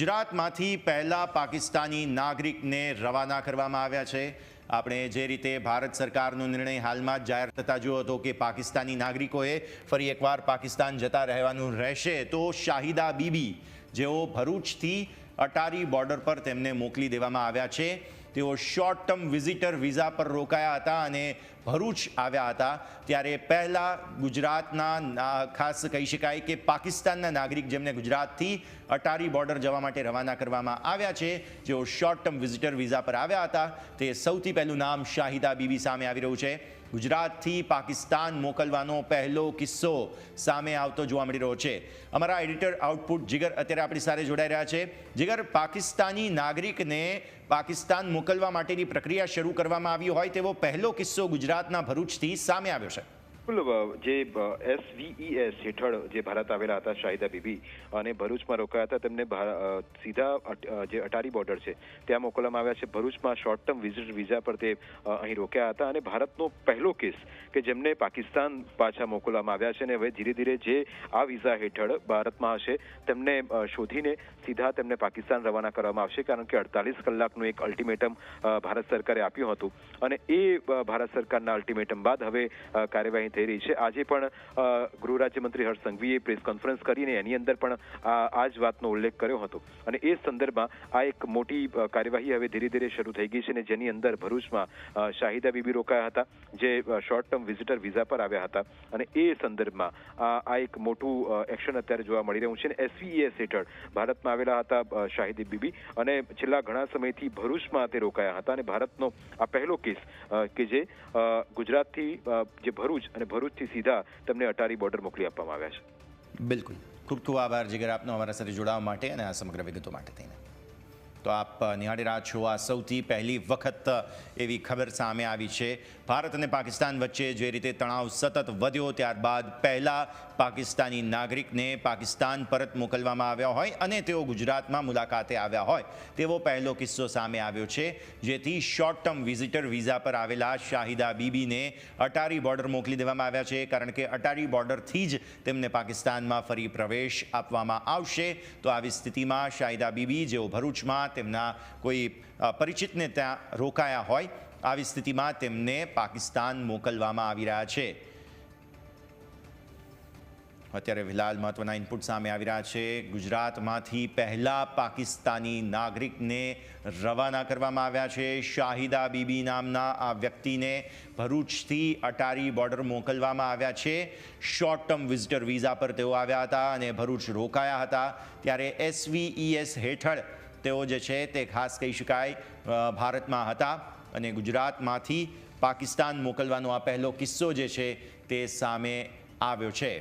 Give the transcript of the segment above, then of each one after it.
ગુજરાતમાંથી પહેલા પાકિસ્તાની નાગરિકને રવાના કરવામાં આવ્યા છે. આપણે જે રીતે ભારત સરકારનો નિર્ણય હાલમાં જાહેર થતા જોયો હતો કે પાકિસ્તાની નાગરિકોએ ફરી એકવાર પાકિસ્તાન જતા રહેવાનું રહેશે, તો શાહિદા બીબી જેઓ ભરૂચથી અટારી બોર્ડર પર તેમને મોકલી દેવામાં આવ્યા છે. તેઓ શોર્ટ ટર્મ વિઝિટર વિઝા પર રોકાયા હતા અને ભરૂચ આવ્યા હતા. ત્યારે પહેલાં ગુજરાતના ખાસ કહી શકાય કે પાકિસ્તાનના નાગરિક જેમને ગુજરાતથી અટારી બોર્ડર જવા માટે રવાના કરવામાં આવ્યા છે, જેઓ શોર્ટ ટર્મ વિઝિટર વિઝા પર આવ્યા હતા, તે સૌથી પહેલું નામ શાહિદા બીબી સામે આવી રહ્યું છે. ગુજરાતથી પાકિસ્તાન મોકલવાનો પહેલો કિસ્સો સામે આવતો જોવા મળી રહ્યો છે. અમારા એડિટર આઉટપુટ જીગર અત્યારે આપણી સાથે જોડાઈ રહ્યા છે. જીગર, પાકિસ્તાની નાગરિકને પાકિસ્તાન મોકલવા માટેની પ્રક્રિયા શરૂ કરવામાં આવી હોય તેવો પહેલો કિસ્સો ગુજરાતના ભરૂચથી સામે આવ્યો છે. બિલકુલ જે એસવીઈએસ હેઠળ જે ભારત આવેલા હતા, શાહિદા બીબી અને ભરૂચમાં રોકાયા હતા, તેમને સીધા જે અટારી બોર્ડર છે, ત્યાં મોકલવામાં આવ્યા છે. ભરૂચમાં શોર્ટ ટર્મ વિઝિટ, વિઝા પર તે અહીં રોક્યા હતા અને ભારતનો પહેલો કેસ કે જેમને પાકિસ્તાન પાછા મોકલવામાં આવ્યા છે અને હવે ધીરે ધીરે જે આ વિઝા હેઠળ ભારતમાં હશે, તેમને શોધીને સીધા તેમને પાકિસ્તાન રવાના કરવામાં આવશે, કારણ કે અડતાલીસ કલાકનું એક અલ્ટિમેટમ ભારત સરકારે આપ્યું હતું. અને એ ભારત સરકારના અલ્ટિમેટમ બાદ હવે કાર્યવાહી થઈ રહી છે. આજે પણ ગૃહ રાજ્યમંત્રી હર્ષ સંઘવીએ પ્રેસ કોન્ફરન્સ કરીને એની અંદર પણ આ જ વાતનો ઉલ્લેખ કર્યો હતો. અને એ સંદર્ભમાં આ એક મોટી કાર્યવાહી હવે ધીરે ધીરે શરૂ થઈ ગઈ છે અને જેની અંદર ભરૂચમાં શાહિદા બીબી રોકાયા હતા, જે શોર્ટ ટર્મ વિઝિટર વિઝા પર આવ્યા હતા. અને એ સંદર્ભમાં આ એક મોટું એક્શન અત્યારે જોવા મળી રહ્યું છે અને એસવીએસ હેઠળ ભારતમાં આવેલા હતા શાહિદી બીબી. અને છેલ્લા ઘણા સમયથી ભરૂચમાં તે રોકાયા હતા. અને ભારતનો આ પહેલો કેસ કે જે ગુજરાતથી જે ભરૂચ અને ભરૂચથી સીધા તમને અટારી બોર્ડર મોકલી આપવામાં આવ્યા છે. બિલકુલ. ખૂબ ખૂબ આભાર, જીગર આપનો અમારા સાથે જોડાવા માટે અને આ સમગ્ર વિગતો માટે થઈને. તો આપ નિહાળી રહ્યા છો આ સૌથી પહેલી વખત એવી ખબર સામે આવી છે. ભારત અને પાકિસ્તાન વચ્ચે જે રીતે તણાવ સતત વધ્યો, ત્યારબાદ પહેલાં પાકિસ્તાની નાગરિકને પાકિસ્તાન પરત મોકલવામાં આવ્યા હોય અને તેઓ ગુજરાતમાં મુલાકાતે આવ્યા હોય, તેવો પહેલો કિસ્સો સામે આવ્યો છે, જેથી શોર્ટ ટર્મ વિઝિટર વિઝા પર આવેલા શાહિદા બીબીને અટારી બોર્ડર મોકલી દેવામાં આવ્યા છે. કારણ કે અટારી બોર્ડરથી જ તેમને પાકિસ્તાનમાં ફરી પ્રવેશ આપવામાં આવશે. તો આવી સ્થિતિમાં શાહિદા બીબી જેઓ ભરૂચમાં તેમના કોઈ પરિચિતને ત્યાં રોકાયા હોય, આવી સ્થિતિમાં તેમને પાકિસ્તાન મોકલવામાં આવી રહ્યા છે. અત્યારે ફિલહાલ મહત્વના ઇનપુટ સામે આવી રહ્યા છે. ગુજરાતમાંથી પહેલા પાકિસ્તાની નાગરિકને રવાના કરવામાં આવ્યા છે. શાહિદા બીબી નામના આ વ્યક્તિને ભરૂચથી અટારી બોર્ડર મોકલવામાં આવ્યા છે. શોર્ટ ટર્મ વિઝિટર વિઝા પર તેઓ આવ્યા હતા અને ભરૂચ રોકાયા હતા. ત્યારે એસવીઈએસ હેઠળ તેઓ જે છે તે ખાસ કહી શકાય ભારતમાં હતા અને ગુજરાતમાંથી પાકિસ્તાન મોકલવાનો આ પહેલો કિસ્સો જે છે તે સામે આવ્યો છે.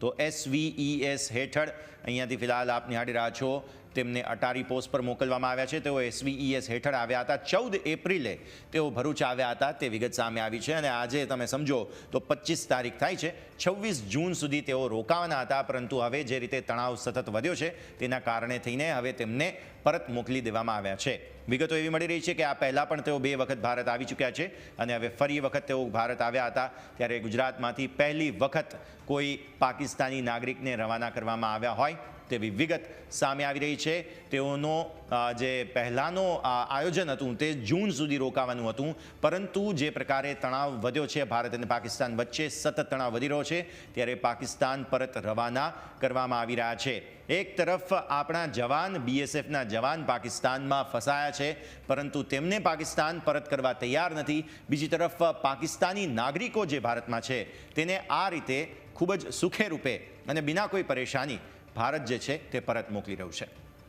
તો એસવીઈએસ હેઠળ અહીંયાથી ફિલહાલ આપ નિહાળી રહ્યા છો તેમને અટારી પોસ્ટ પર મોકલવામાં આવ્યા છે. તેઓ એસવીઈએસ હેઠળ આવ્યા હતા. ચૌદ એપ્રિલે તેઓ ભરૂચ આવ્યા હતા તે વિગત સામે આવી છે અને આજે તમે સમજો તો પચીસ તારીખ થાય છે. છવ્વીસ જૂન સુધી તેઓ રોકાવાના હતા, પરંતુ હવે જે રીતે તણાવ સતત વધ્યો છે તેના કારણે થઈને હવે તેમને પરત મોકલી દેવામાં આવ્યા છે. વિગતો એવી મળી રહી છે કે આ પહેલાં પણ તેઓ બે વખત ભારત આવી ચૂક્યા છે અને હવે ફરી વખત તેઓ ભારત આવ્યા હતા. ત્યારે ગુજરાતમાંથી પહેલી વખત કોઈ પાકિસ્તાની નાગરિકને રવાના કરવામાં આવ્યા હોય તેવી વિગત સામે આવી રહી છે. તેઓનો જે પહેલાંનો આયોજન હતું તે જૂન સુધી રોકાવાનું હતું. પરંતુ જે પ્રકારે તણાવ વધ્યો છે, ભારત અને પાકિસ્તાન વચ્ચે સતત તણાવ વધી રહ્યો છે, ત્યારે પાકિસ્તાન પરત રવાના કરવામાં આવી રહ્યા છે. એક તરફ આપણા જવાન, બીએસએફના જવાન પાકિસ્તાનમાં ફસાયા છે, પરંતુ તેમને પાકિસ્તાન પરત કરવા તૈયાર નથી. બીજી તરફ પાકિસ્તાની નાગરિકો જે ભારતમાં છે, તેને આ રીતે ખૂબ જ સુખે રૂપે અને બિના કોઈ પરેશાની ભારત જે છે તે પરત મોકલી રહ્યું છે.